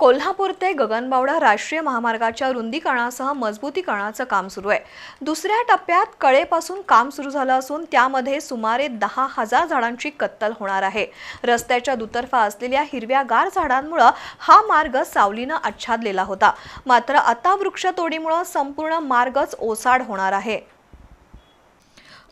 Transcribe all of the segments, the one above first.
कोल्हापूर ते गगनबावडा राष्ट्रीय महामार्गाच्या रुंदीकरणासह मजबूतीकरणाचं काम सुरू आहे. दुसऱ्या टप्प्यात कळेपासून काम सुरू झालं असून त्यामध्ये सुमारे दहा हजार झाडांची कत्तल होणार आहे. रस्त्याच्या दुतर्फा असलेल्या हिरव्यागार झाडांमुळं हा मार्ग सावलीनं आच्छादलेला होता. मात्र आता वृक्षतोडीमुळं संपूर्ण मार्गच ओसाड होणार आहे.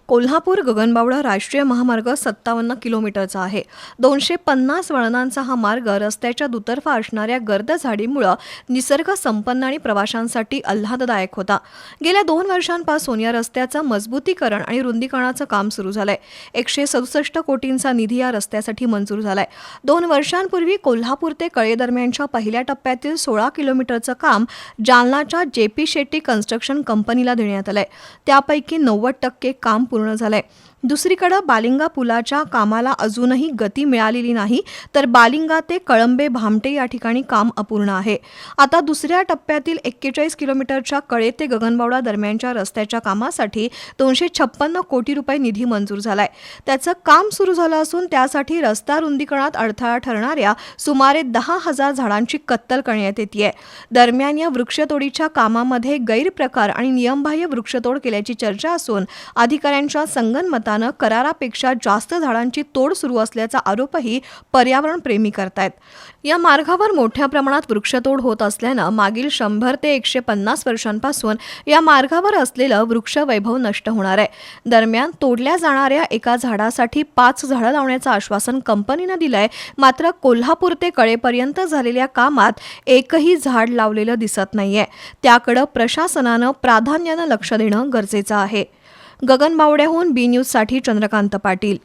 कोल्हापूर गगनबावडा राष्ट्रीय महामार्ग सत्तावन्न किलोमीटरचा आहे. दोनशे पन्नास वळणांचा हा मार्ग रस्त्याच्या दुतर्फा असणाऱ्या गर्द झाडीमुळं निसर्ग संपन्न आणि प्रवाशांसाठी आल्हाददायक होता. गेल्या दोन वर्षांपासून या रस्त्याचं मजबूतीकरण आणि रुंदीकरणाचं काम सुरू झालंय. एकशे सदुसष्ट कोटींचा निधी या रस्त्यासाठी मंजूर झालाय. दोन वर्षांपूर्वी कोल्हापूर ते कळे दरम्यानच्या पहिल्या टप्प्यातील सोळा किलोमीटरचं काम जालनाच्या जे पी शेट्टी कन्स्ट्रक्शन कंपनीला देण्यात आलंय. त्यापैकी नव्वद टक्के काम पूर्ण झालंय दुसरीकडे बालिंगा पुलाच्या कामाला अजूनही गती मिळालेली नाही तर बालिंगा ते कळंबे भामटे या ठिकाणी काम अपूर्ण आहे. आता दुसऱ्या टप्प्यातील एक्केचाळीस किलोमीटरच्या कळे ते गगनबावडा दरम्यानच्या रस्त्याच्या कामासाठी दोनशे छप्पन्न कोटी रुपये निधी मंजूर झालाय. त्याचं काम सुरू झालं असून त्यासाठी रस्ता रुंदीकरणात अडथळा ठरणाऱ्या सुमारे दहा हजार झाडांची कत्तल करण्यात येते दरम्यान या वृक्षतोडीच्या कामामध्ये गैरप्रकार आणि नियमबाह्य वृक्षतोड केल्याची चर्चा असून अधिकाऱ्यांच्या संगनमता संगनमतानं करारापेक्षा जास्त झाडांची तोड सुरू असल्याचा आरोपही पर्यावरण प्रेमी करतायत. या मार्गावर मोठ्या प्रमाणात वृक्षतोड होत असल्यानं मागील शंभर ते एकशे पन्नास वर्षांपासून या मार्गावर असलेलं वृक्षवैभव नष्ट होणार आहे. दरम्यान तोडल्या जाणाऱ्या एका झाडासाठी पाच झाडं लावण्याचं आश्वासन कंपनीनं दिलंय. मात्र कोल्हापूर ते कळेपर्यंत झालेल्या कामात एकही झाड लावलेलं दिसत नाहीये. त्याकडं प्रशासनानं प्राधान्यानं लक्ष देणं गरजेचं आहे. गगन गगनबावड्याहून बी न्यूजसाठी चंद्रकांत पाटील.